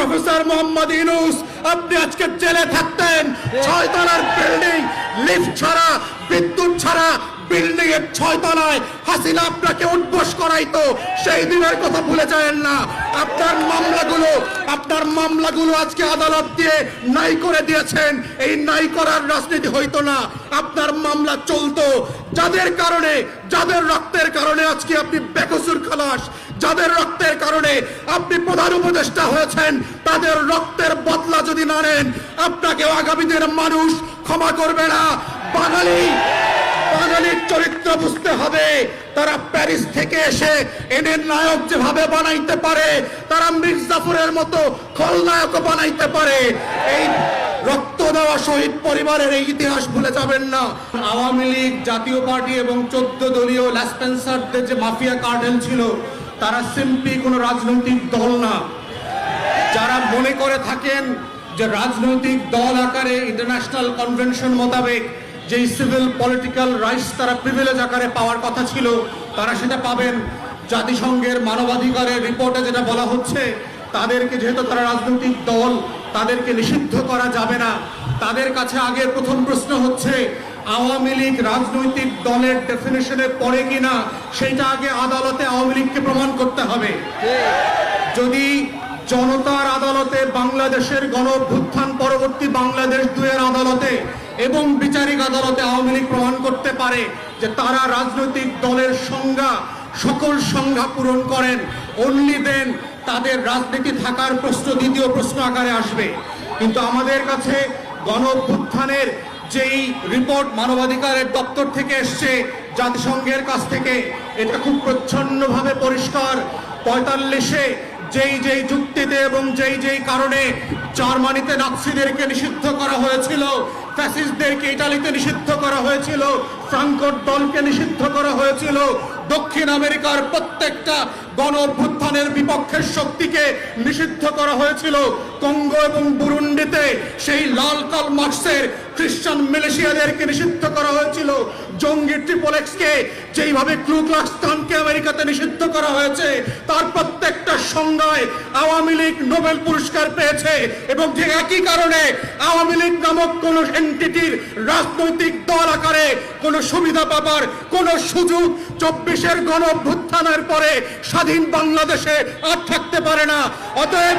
Professor Mohammad Yunus আপনি আজকে জেলে থাকতেন। ছয় তলার বিল্ডিং লিফট ছাড়া বিদ্যুৎ ছাড়া বিল্ডিং এর তলায় হাসিনা আপনাকে উদ্বোস করাইতো। সেই দিনের কথা ভুলে যায়েন না। আপনার মামলাগুলো আপনার মামলাগুলো আজকে আদালত দিয়ে নাই করে দিয়েছেন। এই নাই করার রাজনীতি হইতো না। আপনার মামলা চলতো। যাদের কারণে, যাদের রক্তের কারণে আজকে আপনি বেকসুর খালাস, যাদের রক্তের কারণে আপনি প্রধান উপদেষ্টা হয়েছেন, তাদের রক্তের বদলা যদি না নেন আপনাকে আগামী দিনের মানুষ ক্ষমা করবে না। বাঙালি বাঙালির চরিত্র বুঝতে হবে। তারা প্যারিস থেকে এসে এনে নায়ক যেভাবে বানাইতে পারে, তারা মির্জাফরের মতো খলনায়ক বানাইতে পারে। এই রক্ত দেওয়া শহীদ পরিবারের এই ইতিহাস ভুলে যাবেন না। আওয়ামী লীগ, জাতীয় পার্টি এবং চোদ্দ দলীয় ল্যাসপেন্সারদের যে মাফিয়া কার্টেল ছিল, তারা সিম্পলি কোনো রাজনৈতিক দল না। যারা মনে করে থাকেন যে রাজনৈতিক দল আকারে ইন্টারন্যাশনাল কনভেনশন মোতাবেক যেই সিভিল পলিটিক্যাল রাইটস তারা প্রিভিলেজ আকারে পাওয়ার কথা ছিল, তারা সেটা পাবেন। জাতিসংঘের মানবাধিকারের রিপোর্টে যেটা বলা হচ্ছে, তাদেরকে যেহেতু তারা রাজনৈতিক দল, তাদেরকে নিষিদ্ধ করা যাবে না। তাদের কাছে আগের প্রথম প্রশ্ন হচ্ছে, আওয়ামী লীগ রাজনৈতিক দলের ডেফিনেশনে পড়ে কিনা, সেটা আগে আদালতে আওয়ামী লীগকে প্রমাণ করতে হবে। যদি জনতার আদালতে বাংলাদেশের গণ পরবর্তী বাংলাদেশ দুয়ের আদালতে এবং বিচারিক আদালতে আওয়ামী লীগ প্রমাণ করতে পারে যে তারা রাজনৈতিক দলের সংজ্ঞা, সকল সংজ্ঞা পূরণ করেন। অনলি দেন তাদের রাজনীতি থাকার প্রশ্ন, দ্বিতীয় প্রশ্ন আকারে আসবে। কিন্তু আমাদের কাছে গণ যেই রিপোর্ট মানবাধিকারের দপ্তর থেকে এসছে জাতিসংঘের কাছ থেকে, এটা খুব পরিষ্কার পঁয়তাল্লিশে যেই যেই যুক্তিতে এবং যেই যেই কারণে জার্মানিতে নাৎসিদেরকে নিষিদ্ধ করা হয়েছিল, ফ্যাসিস্টদেরকে ইটালিতে নিষিদ্ধ করা হয়েছিল, ফ্রাঙ্কোর দলকে নিষিদ্ধ করা হয়েছিল, দক্ষিণ আমেরিকার প্রত্যেকটা গণ অভ্যুত্থানের বিপক্ষের শক্তিকে নিষিদ্ধ করা হয়েছিল, কঙ্গো এবং বুরুন্ডিতে সেই লাল কাল মার্কসের খ্রিস্টান মিলেশিয়াদেরকে নিষিদ্ধ করা হয়েছিল। জঙ্গি ট্রিপলেক্সকে যেইভাবে ক্লুক্লাক্সকে আমেরিকাতে নিষিদ্ধ করা হয়েছে, তার প্রত্যেকটা সংজ্ঞায় আওয়ামী লীগ নোবেল পুরস্কার পেয়েছে এবং যে একই কারণে আওয়ামী লীগ নামক কোন এন্টিটির রাজনৈতিক দল আকারে কোন সুবিধা পাবার কোন সুযোগ চব্বিশের গণ অভ্যুত্থানের পরে স্বাধীন বাংলাদেশে আর থাকতে পারে না। অতএব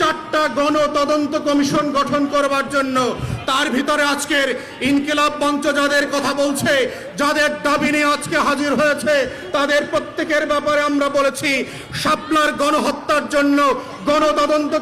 চারটা গণ তদন্ত কমিশন গঠন করবার জন্য তার ভিতরে আজকের ইনকিলাব মঞ্চ যাদের কথা বলছে, যাদের দাবি নিয়ে আজকে হাজির হয়েছে, তাদের প্রত্যেকের ব্যাপারে আমরা বলেছি, শাপলার গণহত্যার জন্য গণতদন্ত